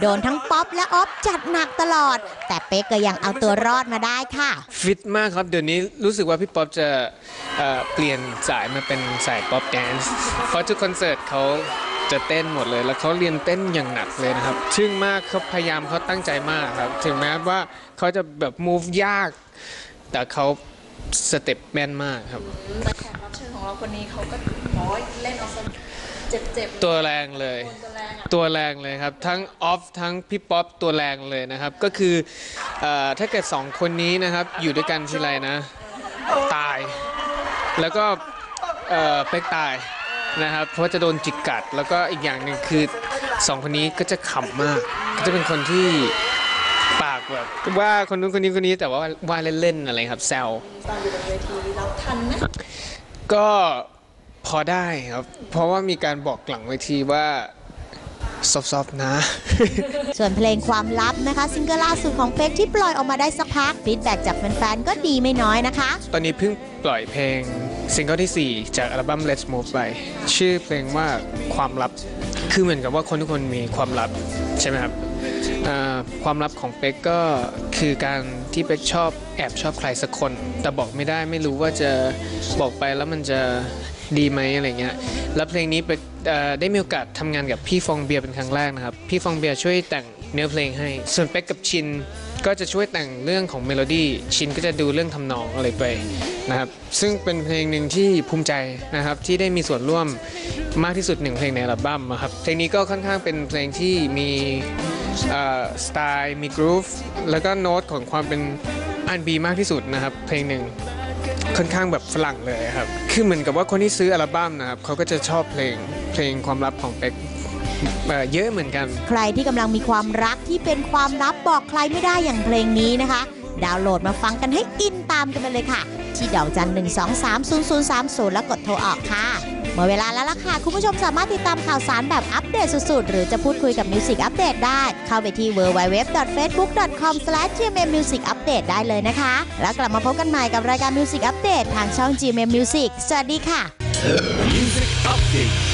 โดนทั้งป๊อปและออฟจัดหนักตลอด แต่เป๊กก็ยังเอาตัวรอดมาได้ค่ะ ฟิตมากครับเดี๋ยวนี้รู้สึกว่าพี่ป๊อปจะเอ่อเปลี่ยนสายมาเป็นสายป๊อปแดนซ์เพราะทุกคอนเสิร์ตเขาจะเต้นหมดเลย แล้วเขาเรียนเต้นอย่างหนักเลยนะครับทึ่งมากเขาพยายามเขาตั้งใจมากครับ ถึงแม้ว่าเขาจะแบบ move ยาก แต่เขาสเต็ปแม่นมากครับ แต่แขกรับเชิญของเราคนนี้เขาก็โอ้ยเล่นเอาซะเจ็บๆ ตัวแรงเลย ตัวแร งอะตัวแรงเลยครับ ทั้งออฟทั้งพี่ป๊อปตัวแรงเลยนะครับ ก็คือเออถ้าเกิดสองคนนี้นะครับ อยู่ด้วยกันทีไรนะ ตาย แล้วก็เอ่อเป็กตายนะครับ เพราะจะโดนจิกกัด แล้วก็อีกอย่างหนึ่งคือสองคนนี้ก็จะขำมาก ก็จะเป็นคนที่ปากแบบว่าคนนู้นคนนี้คนนี้แต่ว่าว่าเล่นๆอะไรครับแซว ตอนอยู่บนเวทีรับทันไหมก็พอได้ครับ เพราะว่ามีการบอกหลังเวทีว่า ซอฟๆนะ ส่วนเพลงความลับนะคะ ซิงเกิลล่าสุดของเป๊กที่ปล่อยออกมาได้สักพักฟีดแบ็กจากแฟนๆก็ดีไม่น้อยนะคะ ตอนนี้เพิ่งปล่อยเพลงซิงเกิลที่ 4 จากอัลบั้ม Let's Move ไป ชื่อเพลงว่าความลับ คือเหมือนกับว่าคนทุกคนมีความลับใช่ไหมครับอ่าความลับของเป็กก็คือการที่เป็กชอบแอบชอบใครสักคน แต่บอกไม่ได้ไม่รู้ว่าจะบอกไปแล้วมันจะ ดีไหมอะไรเงี้ยแล้วเพลงนี้เป็กเอ่อได้มีโอกาสทำงานกับพี่ฟองเบียร์เป็นครั้งแรกนะครับพี่ฟองเบียร์ช่วยแต่งเนื้อเพลงให้ ส่วนเป็กกับชินก็จะช่วยแต่งเรื่องของเมโลดี้ชินก็จะดูเรื่องทำนองอะไรไปนะครับซึ่งเป็นเพลงหนึ่งที่ภูมิใจนะครับที่ได้มีส่วนร่วมมากที่สุดหนึ่งเพลงในอัลบั้มนะครับเพลงนี้ก็ค่อนข้างเป็นเพลงที่มีสไตล์มีกรูฟแล้วก็โน้ตของความเป็นอันบีมากที่สุดนะครับเพลงหนึ่ง ค่อนข้างแบบฝรั่งเลยครับ คือเหมือนกับว่าคนที่ซื้ออัลบั้มนะครับเขาก็จะชอบเพลงเพลงความลับของเป็กเยอะเหมือนกัน ใครที่กำลังมีความรักที่เป็นความลับบอกใครไม่ได้อย่างเพลงนี้นะคะ ดาวน์โหลดมาฟังกันให้อินตามกันไปเลยค่ะ ที่ดอกจัน 1 2 3 0 0 3 0 แล้วกดโทรออกค่ะ หมดเวลาแล้วล่ะค่ะ คุณผู้ชมสามารถติดตามข่าวสารแบบอัปเดตสุดๆ หรือจะพูดคุยกับมิวสิกอัปเดตได้ เข้าไปที่ www.facebook.com/gmmusic update ได้เลยนะคะ แล้วกลับมาพบกันใหม่กับรายการ Music Update ทางช่อง GMM Music สวัสดีค่ะ Music Update